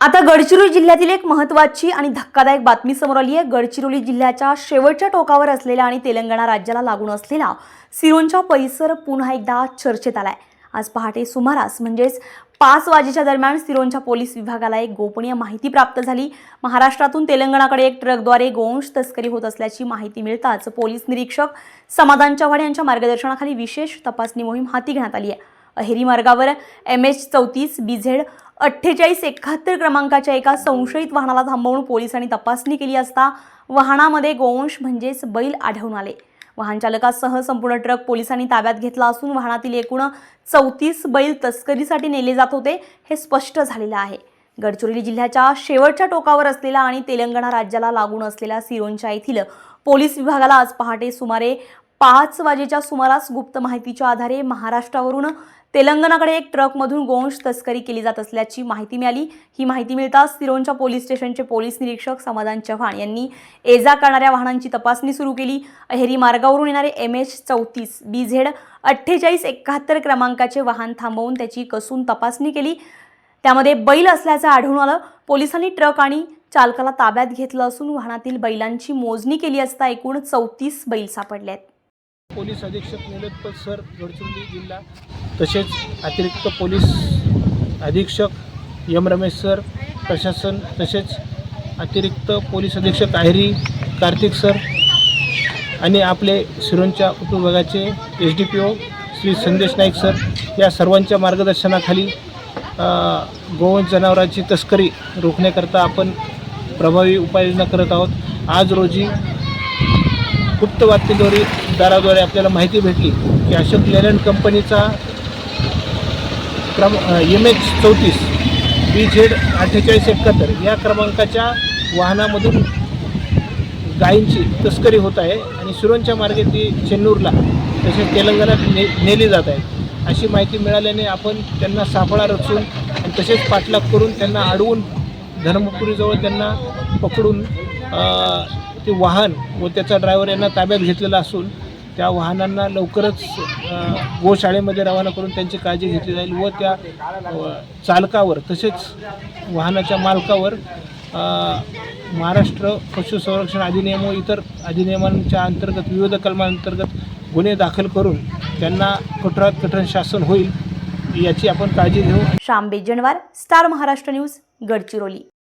आता गडचिरोली जिल्ह्यातील एक महत्त्वाची आणि धक्कादायक बातमी समोर आली आहे. गडचिरोली जिल्ह्याच्या शेवटच्या टोकावर असलेला आणि तेलंगणा राज्याला लागून असलेला सिरोंचा परिसर पुन्हा एकदा चर्चेत आलाय. आज पहाटे सुमारास म्हणजेच पाच वाजेच्या दरम्यान सिरोंच्या पोलीस विभागाला एक गोपनीय माहिती प्राप्त झाली. महाराष्ट्रातून तेलंगणाकडे एक ट्रकद्वारे गोवंश तस्करी होत असल्याची माहिती मिळताच पोलीस निरीक्षक समाधान चव्हाण यांच्या मार्गदर्शनाखाली विशेष तपासणी मोहीम हाती घेण्यात आली आहे. अहेरी मार्गावर एम एच चौतीस बी झेड अठ्ठेचाळीस एकाहत्तर क्रमांकाच्या एका संशयित वाहनाला थांबवून पोलिसांनी तपासणी केली असता वाहनामध्ये गोवंश म्हणजेच बैल आढळून आले. वाहन चालकासह संपूर्ण ट्रक पोलिसांनी ताब्यात घेतला असून वाहनातील एकूण चौतीस बैल तस्करीसाठी नेले जात होते हे स्पष्ट झालेलं आहे. गडचिरोली जिल्ह्याच्या शेवटच्या टोकावर असलेला आणि तेलंगणा राज्याला लागून असलेल्या सिरोंचा येथील पोलीस विभागाला आज पहाटे सुमारे पाच वाजेच्या सुमारास गुप्त माहितीच्या आधारे महाराष्ट्रावरून तेलंगणाकडे एक ट्रकमधून गोंश तस्करी केली जात असल्याची माहिती मिळाली. ही माहिती मिळताच सिरोंच्या पोलीस स्टेशनचे पोलीस निरीक्षक समाधान चव्हाण यांनी ये-जा करणाऱ्या वाहनांची तपासणी सुरू केली. अहेरी मार्गावरून येणारे एम एच चौतीस बी झेड अठ्ठेचाळीस एकाहत्तर क्रमांकाचे वाहन थांबवून त्याची कसून तपासणी केली. त्यामध्ये बैल असल्याचं आढळून आलं. पोलिसांनी ट्रक आणि चालकाला ताब्यात घेतलं असून वाहनातील बैलांची मोजणी केली असता एकूण चौतीस बैल सापडले आहेत पोलीस अधीक्षक निलोत्पल सर गडचिरोली जिल्हा. तसेच अतिरिक्त पोलीस अधीक्षक यम रमेश सर प्रशासन तसेच अतिरिक्त पोलीस अधीक्षक आहेरी कार्तिक सर आणि आपले सिरोंच्या उपविभागाचे S D P O Shri Sandesh Naik sir या सर्वांच्या मार्गदर्शनाखाली गोवंश जनावरांची तस्करी रोखण्याकरता आपण प्रभावी उपाययोजना करत आहोत. आज रोजी गुप्त बातमीद्वारे दाराद्वारे आपल्याला माहिती भेटली की अशोक लेलँड कंपनीचा क्रम एम एच चौतीस बी झेड अठ्ठेचाळीस एकाहत्तर या क्रमांकाच्या वाहनामधून गायींची तस्करी होत आहे आणि सुरंच्या मार्गे ती चेन्नूरला तसेच तेलंगणात ने नेली जात आहे. अशी माहिती मिळाल्याने आपण त्यांना सापळा रचून आणि तसेच पाठलाग करून त्यांना अडवून धर्मपुरीजवळ त्यांना पकडून ते वाहन व त्याचा ड्रायव्हर यांना ताब्यात घेतलेला असून त्या वाहनांना लवकरच गोशाळेमध्ये रवाना करून त्यांची काळजी घेतली जाईल व त्या चालकावर तसेच वाहनाच्या मालकावर महाराष्ट्र पशुसंरक्षण अधिनियम व इतर अधिनियमांच्या अंतर्गत विविध कलमांतर्गत गुन्हे दाखल करून त्यांना कठोरात कठोर शासन होईल याची आपण काळजी घेऊ. Shyam Bejanwar star Maharashtra news Gadchiroli.